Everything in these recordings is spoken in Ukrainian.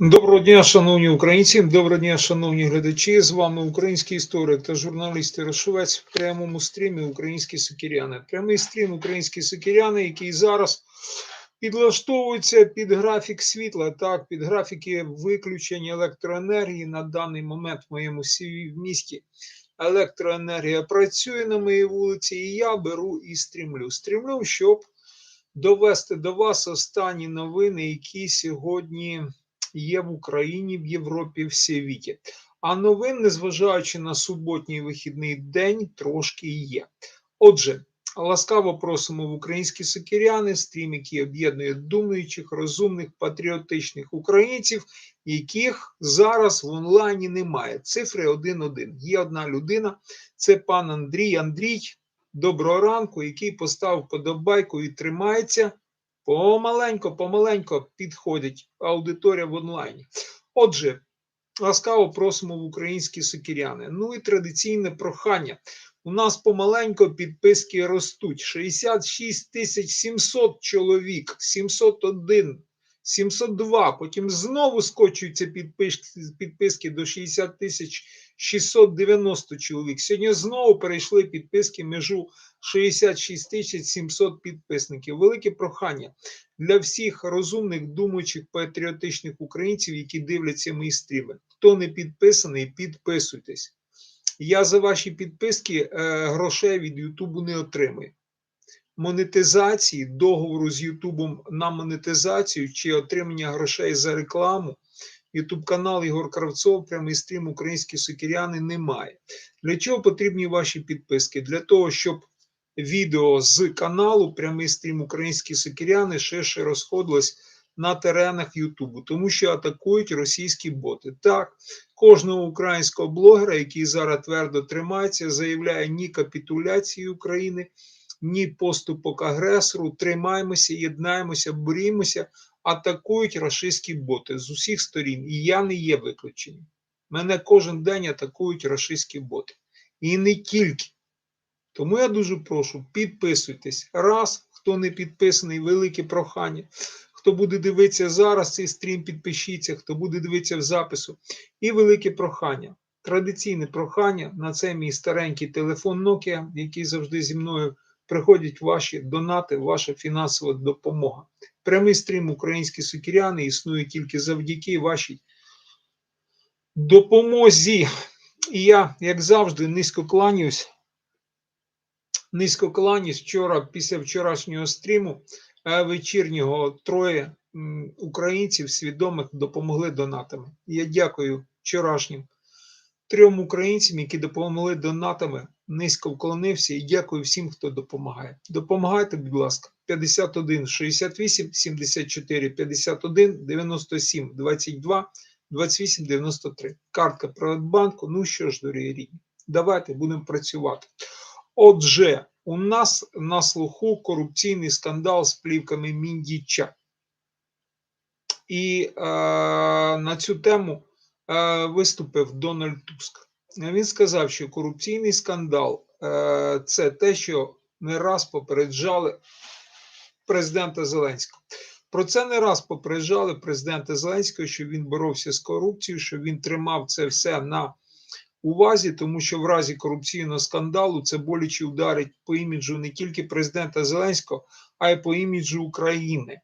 Доброго дня, шановні українці, доброго дня, шановні глядачі. З вами український історик та журналіст Ярошовець в прямому стрімі Українські Сокіряни. Прямий стрім Українські Сокіряни, який зараз підлаштовується під графік світла, так, під графіки виключення електроенергії на даний момент в моєму сі- в місті. Електроенергія працює на моїй вулиці, і я беру і стрімлю. Стрімлю, щоб довести до вас останні новини, які сьогодні є в Україні, в Європі, в світі. А новин, незважаючи на суботній вихідний день, трошки є. Отже, ласкаво просимо в українські сокиряни, стрім, який об'єднує думаючих, розумних, патріотичних українців, яких зараз в онлайні немає. Цифри 1-1. Є одна людина, це пан Андрій. Андрій, доброго ранку, який поставив подобайку і тримається. Помаленько, помаленько підходить аудиторія в онлайні. Отже, ласкаво просимо в українські сокіряни. Ну і традиційне прохання. У нас помаленько підписки ростуть. 66 тисяч 700 чоловік, 701, 702. Потім знову скочуються підписки, до 60 тисяч 690 чоловік. Сьогодні знову перейшли підписки межу 66 тисяч 700 підписників. Велике прохання для всіх розумних, думаючих, патріотичних українців, які дивляться мої стріми. Хто не підписаний, підписуйтесь. Я за ваші підписки е, грошей від Ютубу не отримую. Монетизації, договору з Ютубом на монетизацію чи отримання грошей за рекламу. Ютуб канал Ігор Кравцов, прямий стрім Українські сокіряни немає. Для чого потрібні ваші підписки? Для того, щоб відео з каналу Прямий стрім Українські сокіряни ширше розходилось на теренах Ютубу, тому що атакують російські боти. Так, кожного українського блогера, який зараз твердо тримається, заявляє ні капітуляції України, ні поступок агресору. Тримаємося, єднаємося, борімося, атакують рашистські боти з усіх сторін. І я не є виключенням. Мене кожен день атакують рашистські боти. І не тільки. Тому я дуже прошу, підписуйтесь. Раз, хто не підписаний, велике прохання. Хто буде дивитися зараз цей стрім, підпишіться, хто буде дивитися в запису. І велике прохання. Традиційне прохання на це мій старенький телефон Nokia, який завжди зі мною приходять ваші донати, ваша фінансова допомога. Прямий стрім українські сукіряни існує тільки завдяки вашій допомозі. І я, як завжди, низько кланяюсь. Низько кланяюсь вчора, після вчорашнього стріму е, вечірнього троє українців свідомих допомогли донатами. Я дякую вчорашнім трьом українцям, які допомогли донатами. Низько вклонився і дякую всім, хто допомагає. Допомагайте, будь ласка, 51 68 74 51 97 22 28 93. Картка Приватбанку. Ну що ж, дорогі рідні, давайте будемо працювати. Отже, у нас на слуху корупційний скандал з плівками Міндіча. І е, на цю тему виступив Дональд Туск. Він сказав, що корупційний скандал е, це те, що не раз попереджали президента Зеленського. Про це не раз попереджали президента Зеленського, що він боровся з корупцією, що він тримав це все на увазі, тому що в разі корупційного скандалу це боляче ударить по іміджу не тільки президента Зеленського, а й по іміджу України.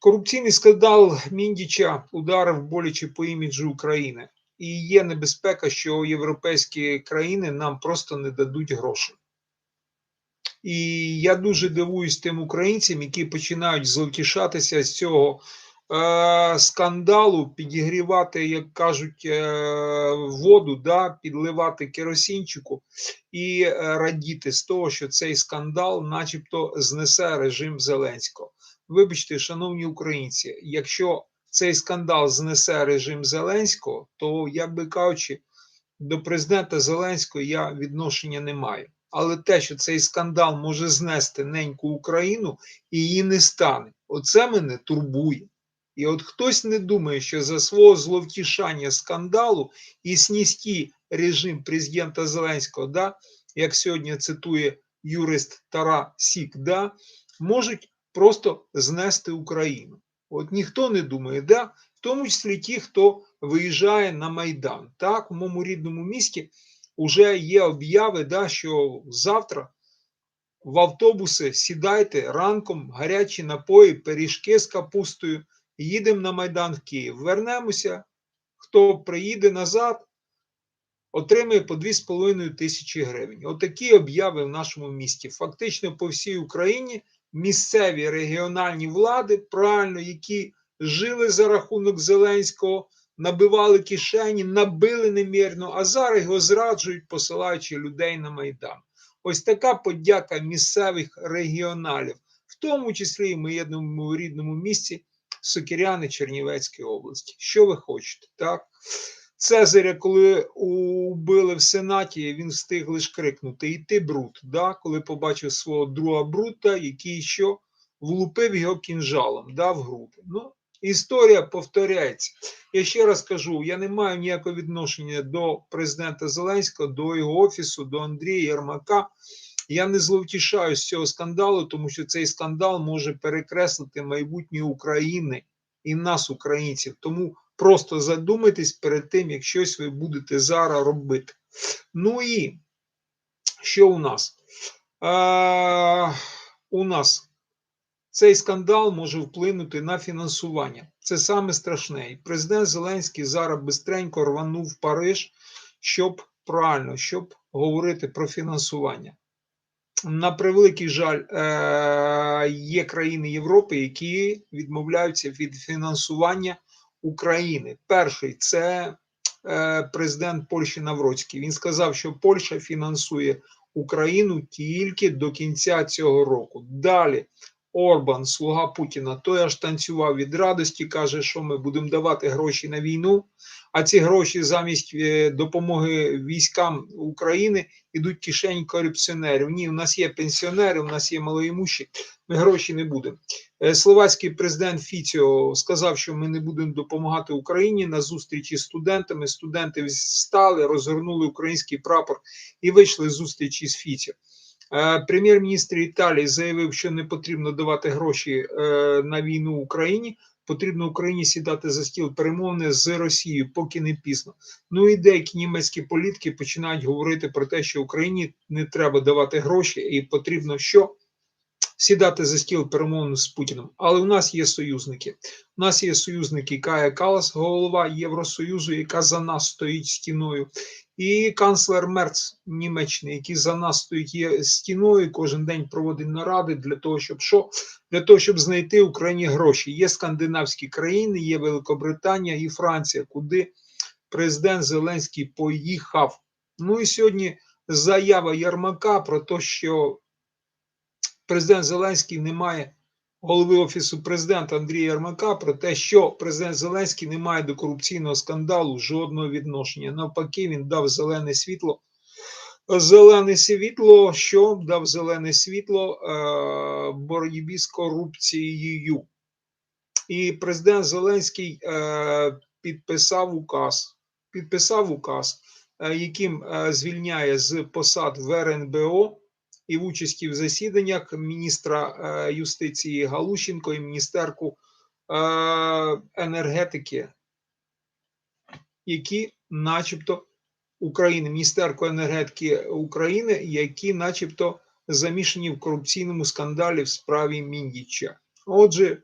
Корупційний скандал Міндіча ударив боляче по іміджу України. І є небезпека, що європейські країни нам просто не дадуть грошей. І я дуже дивуюсь тим українцям, які починають зловтішатися з цього е, скандалу, підігрівати, як кажуть, е, воду, да, підливати керосинчику і е, радіти з того, що цей скандал, начебто, знесе режим Зеленського. Вибачте, шановні українці, якщо цей скандал знесе режим Зеленського, то, як би кажучи, до президента Зеленського я відношення не маю. Але те, що цей скандал може знести неньку Україну і її не стане, оце мене турбує. І от хтось не думає, що за свого зловтішання скандалу і сністі режим президента Зеленського, да, як сьогодні цитує юрист Тара Сік, да, можуть просто знести Україну. От ніхто не думає, да, в тому числі ті, хто виїжджає на Майдан. Так, в моєму рідному місті вже є обяви, да, що завтра в автобуси сідайте ранком, гарячі напої, пиріжки з капустою. Їдемо на Майдан в Київ. Вернемося. Хто приїде назад, отримує по 2,5 тисячі гривень. Отакі обяви в нашому місті. Фактично по всій Україні місцеві регіональні влади, правильно, які жили за рахунок Зеленського, набивали кишені, набили немірно, а зараз його зраджують, посилаючи людей на Майдан. Ось така подяка місцевих регіоналів, в тому числі і моєму рідному місті Сокиряни Чернівецької області. Що ви хочете? так? Цезаря, коли убили в Сенаті, він встиг лише крикнути: І ти Брут, да? коли побачив свого друга Брута, який що влупив його кінжалом да, в груди. Ну, Історія повторяється. Я ще раз кажу: я не маю ніякого відношення до президента Зеленського, до його офісу, до Андрія Єрмака. Я не зловтішаю з цього скандалу, тому що цей скандал може перекреслити майбутнє України і нас, українців. Тому просто задумайтесь перед тим, як щось ви будете зараз робити. Ну і що у нас? А, у нас цей скандал може вплинути на фінансування. Це саме страшне. Президент Зеленський зараз бистренько рванув в Париж, щоб правильно, щоб говорити про фінансування. На превеликий жаль, е, є країни Європи, які відмовляються від фінансування України. Перший це е, президент Польщі Навроцький. Він сказав, що Польща фінансує Україну тільки до кінця цього року. Далі Орбан, слуга Путіна, той аж танцював від радості, каже, що ми будемо давати гроші на війну. А ці гроші замість е, допомоги військам України йдуть кишені корупціонерів. Ні, у нас є пенсіонери, у нас є малоімущі, ми гроші не будемо. Е, Словацький президент Фіціо сказав, що ми не будемо допомагати Україні на зустрічі з студентами. Студенти встали, розгорнули український прапор і вийшли з зустрічі з Фіціо. Е, Прем'єр-міністр Італії заявив, що не потрібно давати гроші на війну Україні. Потрібно Україні сідати за стіл перемовини з Росією, поки не пізно. Ну і деякі німецькі політики починають говорити про те, що Україні не треба давати гроші, і потрібно що сідати за стіл перемовин з Путіним. Але у нас є союзники. У нас є союзники Кая Калас, голова Євросоюзу, яка за нас стоїть стіною, і канцлер Мерц Німеччини, який за нас стоїть стіною, кожен день проводить наради для того, щоб що для того, щоб знайти Україні гроші. Є скандинавські країни, є Великобританія і Франція, куди президент Зеленський поїхав. Ну і сьогодні заява Ярмака про те, що президент Зеленський не має голови офісу президента Андрія Ярмака про те, що президент Зеленський не має до корупційного скандалу жодного відношення. Навпаки, він дав зелене світло. Зелене світло, що дав зелене світло е, боротьбі з корупцією. І президент Зеленський е, підписав указ, підписав указ, е, яким звільняє з посад в РНБО і в участі в засіданнях міністра е, юстиції Галущенко і міністерку е, енергетики, які, начебто, України, Міністерку енергетики України, які, начебто, замішані в корупційному скандалі в справі Міндіча. Отже,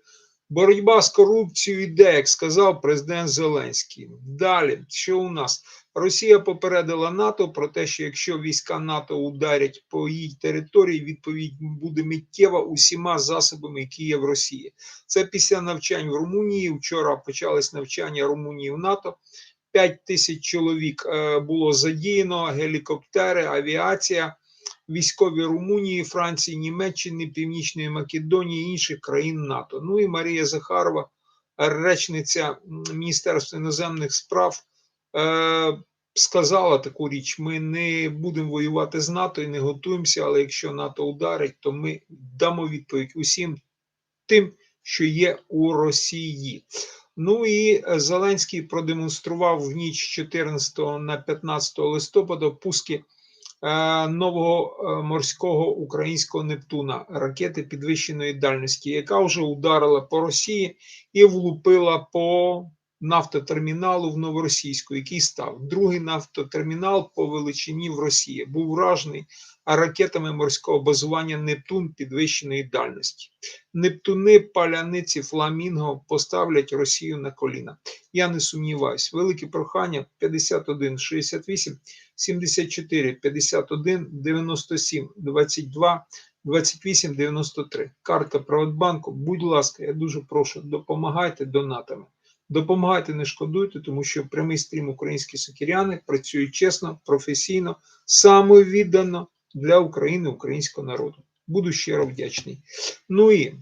боротьба з корупцією йде, як сказав президент Зеленський. Далі, що у нас? Росія попередила НАТО про те, що якщо війська НАТО ударять по її території, відповідь буде миттєва усіма засобами, які є в Росії. Це після навчань в Румунії. Вчора почались навчання Румунії в НАТО. 5 тисяч чоловік е, було задіяно, гелікоптери, авіація, військові Румунії, Франції, Німеччини, Північної Македонії, інших країн НАТО. Ну і Марія Захарова, речниця Міністерства іноземних справ, е, сказала таку річ: ми не будемо воювати з НАТО і не готуємося, але якщо НАТО ударить, то ми дамо відповідь усім тим, що є у Росії. Ну і Зеленський продемонстрував в ніч 14 на 15 листопада пуски е, нового е, морського українського Нептуна ракети підвищеної дальності, яка вже ударила по Росії і влупила по нафтотерміналу в Новоросійську, який став другий нафтотермінал по величині в Росії. Був вражений ракетами морського базування Нептун підвищеної дальності. Нептуни, паляниці, фламінго поставлять Росію на коліна. Я не сумніваюсь. Велике прохання 51 68 74 51 97 22 28 93. Карта Приватбанку. Будь ласка, я дуже прошу, допомагайте донатами. Допомагайте, не шкодуйте, тому що прямий стрім українські сокиряни працюють чесно, професійно, самовіддано для України, українського народу. Буду щиро вдячний. Ну і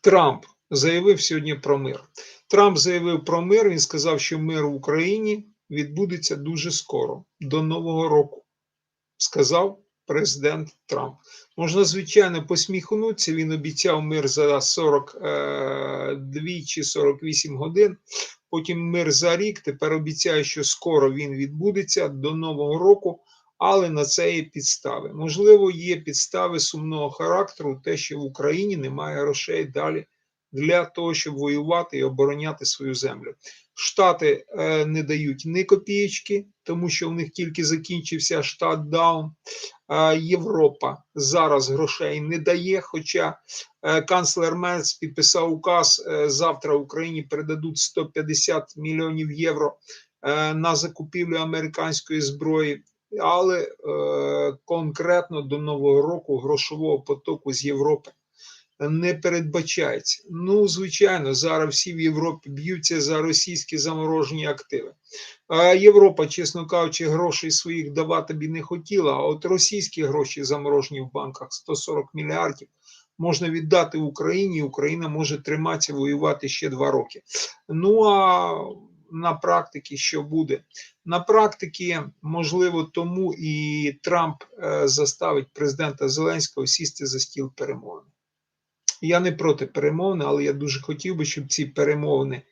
Трамп заявив сьогодні про мир. Трамп заявив про мир. Він сказав, що мир в Україні відбудеться дуже скоро, до Нового року. Сказав президент Трамп. Можна, звичайно, посміхнутися. Він обіцяв мир за 42 чи 48 годин. Потім мир за рік. Тепер обіцяє, що скоро він відбудеться до Нового року, але на це є підстави. Можливо, є підстави сумного характеру, те, що в Україні немає грошей далі для того, щоб воювати і обороняти свою землю. Штати е, не дають ні копієчки, тому що в них тільки закінчився штатдаун. Е, Європа зараз грошей не дає. Хоча е, канцлер Мерц підписав указ е, завтра Україні передадуть 150 мільйонів євро е, на закупівлю американської зброї. Але е, конкретно до нового року грошового потоку з Європи не передбачається. Ну, звичайно, зараз всі в Європі б'ються за російські заморожені активи. А Європа, чесно кажучи, грошей своїх давати б не хотіла. А от російські гроші заморожені в банках 140 мільярдів. Можна віддати Україні, і Україна може триматися, воювати ще два роки. Ну а на практиці що буде? На практиці, можливо, тому і Трамп е, заставить президента Зеленського сісти за стіл перемовин. Я не проти перемовин, але я дуже хотів би, щоб ці перемовини,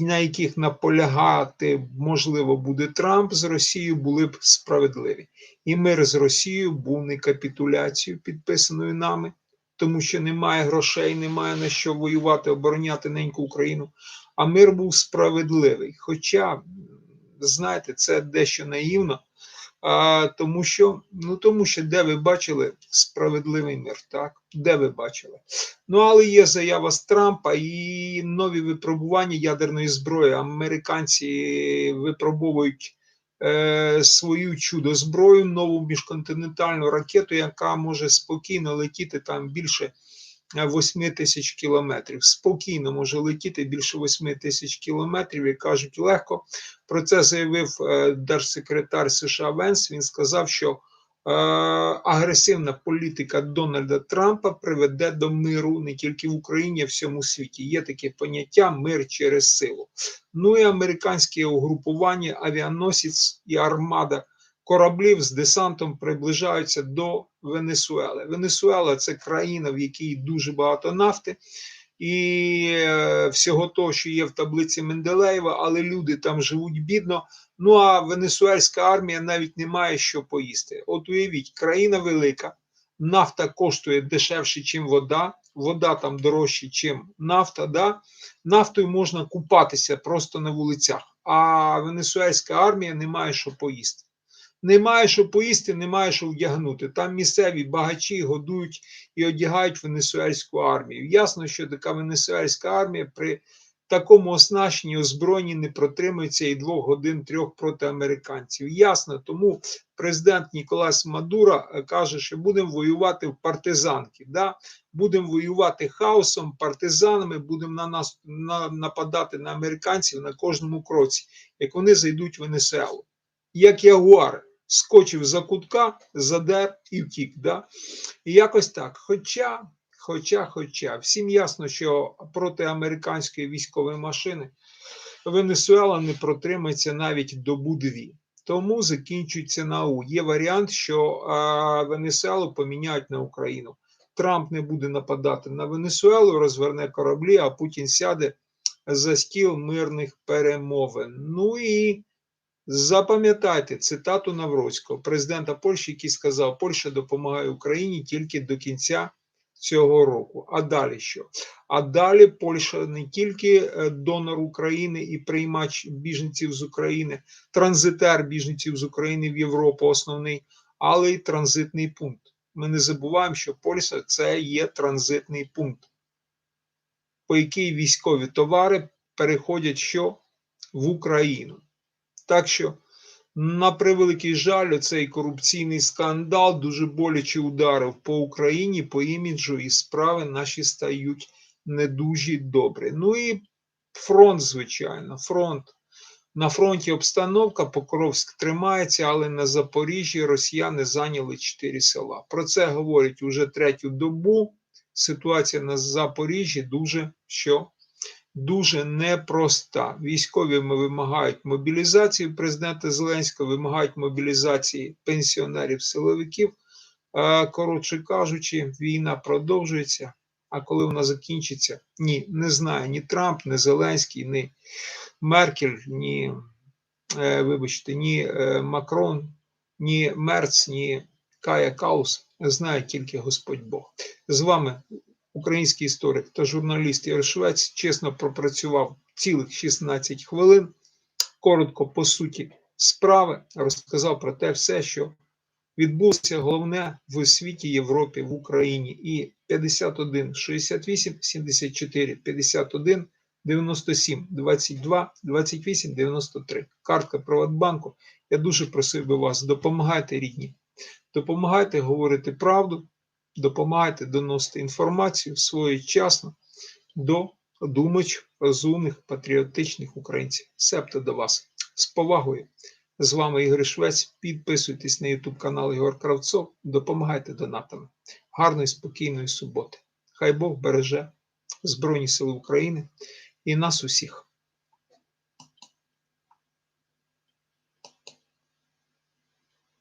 на яких наполягати можливо буде Трамп з Росією, були б справедливі. І мир з Росією був не капітуляцією, підписаною нами, тому що немає грошей, немає на що воювати, обороняти неньку Україну. А мир був справедливий. Хоча, знаєте, це дещо наївно. А, Тому що ну тому що де ви бачили справедливий мир, так? Де ви бачили? Ну, але є заява з Трампа і нові випробування ядерної зброї. Американці випробовують е, свою чудо зброю, нову міжконтинентальну ракету, яка може спокійно летіти там більше 8 тисяч кілометрів. Спокійно може летіти більше 8 тисяч кілометрів і кажуть легко. Про це заявив е, держсекретар США Венс. Він сказав, що е, агресивна політика Дональда Трампа приведе до миру не тільки в Україні, а в всьому світі. Є таке поняття мир через силу. Ну і американське угрупування, авіаносець і армада кораблів з десантом приближаються до Венесуели. Венесуела це країна, в якій дуже багато нафти і е, всього того, що є в таблиці Менделеєва, але люди там живуть бідно. Ну а венесуельська армія навіть не має що поїсти. От уявіть, країна велика, нафта коштує дешевше, ніж вода. Вода там дорожче, ніж нафта. Да? Нафтою можна купатися просто на вулицях, а венесуельська армія не має що поїсти. Немає що поїсти, немає що вдягнути. Там місцеві багачі годують і одягають венесуельську армію. Ясно, що така венесуельська армія при такому оснащенні озброєнні не протримується і двох годин трьох проти американців. Ясно, тому президент Ніколас Мадура е, каже, що будемо воювати в партизанки. Да? Будемо воювати хаосом, партизанами, будемо на нас на, нападати на американців на кожному кроці, як вони зайдуть в Венесуелу. Як ягуари скочив за кутка, задер і втік. Да? І якось так. Хоча, хоча, хоча, всім ясно, що проти американської військової машини Венесуела не протримається навіть добу дві. Тому закінчується НАУ. Є варіант, що Венесуелу поміняють на Україну. Трамп не буде нападати на Венесуелу, розверне кораблі, а Путін сяде за стіл мирних перемовин. Ну і Запам'ятайте цитату Навроцького, президента Польщі, який сказав, Польща допомагає Україні тільки до кінця цього року. А далі що? А далі Польща не тільки е, донор України і приймач біженців з України, транзитер біженців з України в Європу, основний, але й транзитний пункт. Ми не забуваємо, що Польща це є транзитний пункт, по який військові товари переходять що в Україну. Так що, на превеликий жаль, цей корупційний скандал дуже боляче ударив по Україні, по іміджу, і справи наші стають не дуже добрі. Ну і фронт, звичайно, фронт. На фронті обстановка, Покровськ тримається, але на Запоріжжі росіяни зайняли чотири села. Про це говорять уже третю добу. Ситуація на Запоріжжі дуже що? Дуже непроста. Військові вимагають мобілізації президента Зеленського, вимагають мобілізації пенсіонерів, силовиків. Е, Коротше кажучи, війна продовжується. А коли вона закінчиться, ні, не знає ні Трамп, ні Зеленський, ні Меркель, ні, е, вибачте, ні е, Макрон, ні Мерц, ні Кая Каус. Знає тільки Господь Бог. З вами український історик та журналіст Ігор Швець чесно пропрацював цілих 16 хвилин. Коротко по суті справи розказав про те все, що відбулося головне в світі Європі, в Україні. І 51 68 74 51 97 22 28 93. Картка Приватбанку. Я дуже просив би вас, допомагайте рідні, допомагайте говорити правду, допомагайте доносити інформацію своєчасно до думач, розумних, патріотичних українців. Себто до вас. З повагою. З вами Ігор Швець. Підписуйтесь на YouTube канал Ігор Кравцов. Допомагайте донатами. Гарної, спокійної суботи. Хай Бог береже Збройні Сили України і нас усіх.